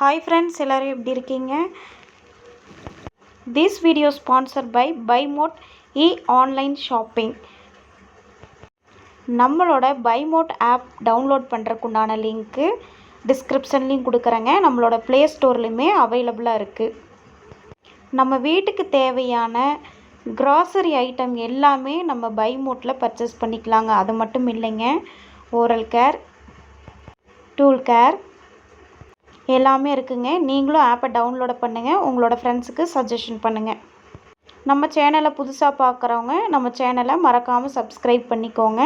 Hi friends எல்லோரும் எப்படி இருக்கீங்க? திஸ் வீடியோ ஸ்பான்சர் பை பைமோட் இ ஆன்லைன் ஷாப்பிங் நம்மளோட பைமோட் ஆப் டவுன்லோட் பண்ணுறக்குண்டான லிங்க்கு டிஸ்கிரிப்ஷன்லேயும் கொடுக்குறேங்க. நம்மளோட ப்ளே ஸ்டோர்லேயுமே அவைலபிளாக இருக்குது நம்ம வீட்டுக்கு தேவையான க்ராசரி ஐட்டம் எல்லாமே நம்ம பைமோட்டில் பர்ச்சேஸ் பண்ணிக்கலாங்க. அது மட்டும் இல்லைங்க. ஓரல் கேர் டூல் கேர் எல்லாமே இருக்குங்க. நீங்களும் ஆப்பை டவுன்லோட் பண்ணுங்கள் உங்களோட ஃப்ரெண்ட்ஸுக்கு சஜஷன் பண்ணுங்கள் நம்ம சேனலை புதுசாக பார்க்குறவங்க நம்ம சேனலை மறக்காமல் சப்ஸ்கிரைப் பண்ணிக்கோங்க.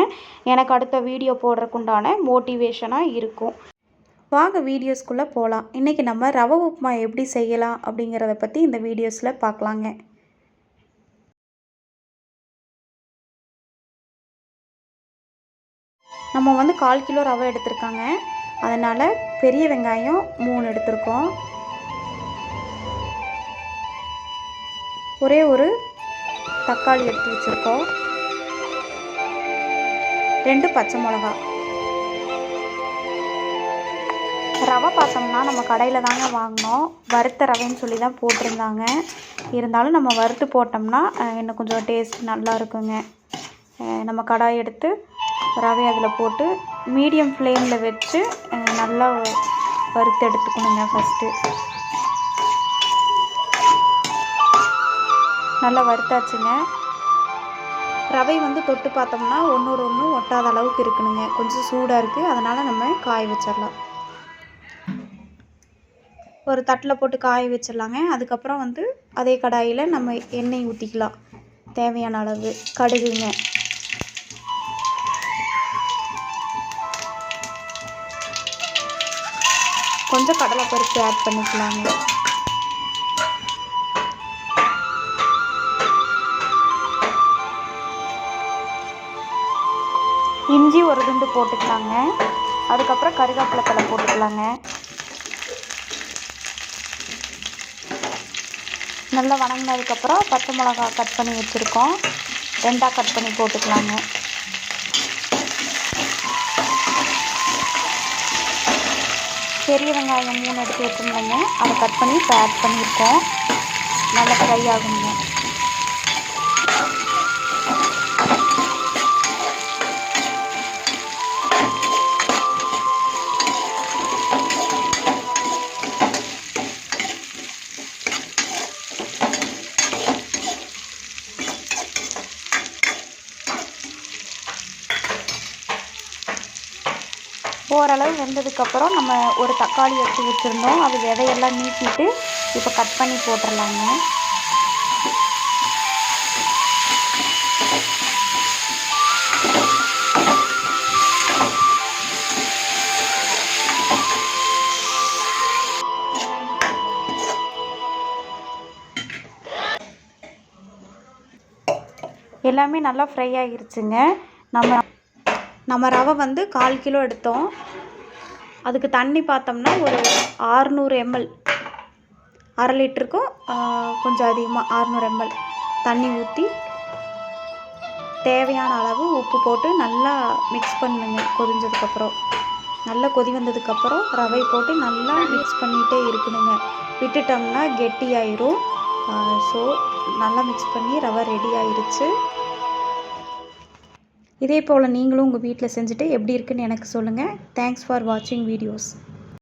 எனக்கு அடுத்த வீடியோ போடுறதுக்குண்டான மோட்டிவேஷனாக இருக்கும். வாங்க வீடியோஸ்குள்ளே போகலாம் இன்றைக்கி நம்ம ரவை உப்புமா எப்படி செய்யலாம் அப்படிங்கிறத பற்றி இந்த வீடியோஸில் பார்க்கலாங்க நம்ம வந்து கால் கிலோ ரவை எடுத்திருக்காங்க. அதனால் பெரிய வெங்காயம் மூணு எடுத்திருக்கோம். ஒரே ஒரு தக்காளி எடுத்து வச்சுருக்கோம். ரெண்டு பச்சை மிளகா. ரவை பாசம்னா நம்ம கடையில் தாங்க வாங்கினோம். வறுத்த ரவைன்னு சொல்லி தான் போட்டிருந்தாங்க. இருந்தாலும் நம்ம வறுத்து போட்டோம்னா இன்னும் கொஞ்சம் டேஸ்ட் நல்லா இருக்குங்க. நம்ம கடாய் எடுத்து ரவை அதில் போட்டு மீடியம் ஃப்ளேமில் வச்சு நல்லா வறுத்து எடுத்துக்கணுங்க ஃபஸ்ட்டு நல்லா வறுத்தாச்சுங்க. ரவை வந்து தொட்டு பார்த்தோம்னா ஒன்றோட ஒன்று ஒட்டாத அளவுக்கு இருக்கணுங்க. கொஞ்சம் சூடாக இருக்குது அதனால் நம்ம காய வச்சிடலாம். ஒரு தட்டில் போட்டு காய வச்சிடலாங்க. அதுக்கப்புறம் வந்து அதே கடாயில் நம்ம எண்ணெய் ஊற்றிக்கலாம் தேவையான அளவு. கடுகுங்க. கொஞ்சம் கடலைப்பருப்பு ஆட் பண்ணிக்கலாங்க. இஞ்சி ஒரு துண்டு போட்டுக்கலாங்க. அதுக்கப்புறம் கருவேப்பிலை தலை போட்டுக்கலாங்க. நல்லா வணங்கினதுக்கப்புறம் பச்சை மிளகா கட் பண்ணி வச்சுருக்கோம். ரெண்டாக கட் பண்ணி போட்டுக்கலாங்க. பெரிய வெங்காயம் மூணு எடுத்து வச்சுருந்தோங்க. அதை கட் பண்ணி இப்போ ஆட் பண்ணியிருக்கோம். நல்லா ஃப்ரை ஆகுங்க. ஓரளவு வெந்ததுக்கப்புறம் நம்ம ஒரு தக்காளி எடுத்து வச்சுருந்தோம். அது விதையெல்லாம் நீக்கிட்டு இப்போ கட் பண்ணி போட்டுடலாங்க. எல்லாமே நல்லா ஃப்ரை ஆகிருச்சுங்க நம்ம நம்ம ரவை வந்து கால் கிலோ எடுத்தோம். அதுக்கு தண்ணி பார்த்தோம்னா ஒரு ஆறுநூறு எம்எல். அரை லிட்டருக்கும் கொஞ்சம் அதிகமாக ஆறுநூறு எம்எல். தண்ணி ஊற்றி தேவையான அளவு உப்பு போட்டு நல்லா மிக்ஸ் பண்ணுங்க. கொதிஞ்சதுக்கப்புறம். நல்லா கொதி வந்ததுக்கப்புறம் ரவை போட்டு நல்லா மிக்ஸ் பண்ணிகிட்டே இருக்கணுங்க. விட்டுட்டோம்னா கெட்டியாயிரும். ஸோ நல்லா மிக்ஸ் பண்ணி ரவை ரெடி ஆயிடுச்சு இதே போல் நீங்களும் உங்கள் வீட்டில் செஞ்சுட்டு எப்படி இருக்குன்னு எனக்கு சொல்லுங்கள் தேங்க்ஸ் ஃபார் வாட்சிங் வீடியோஸ்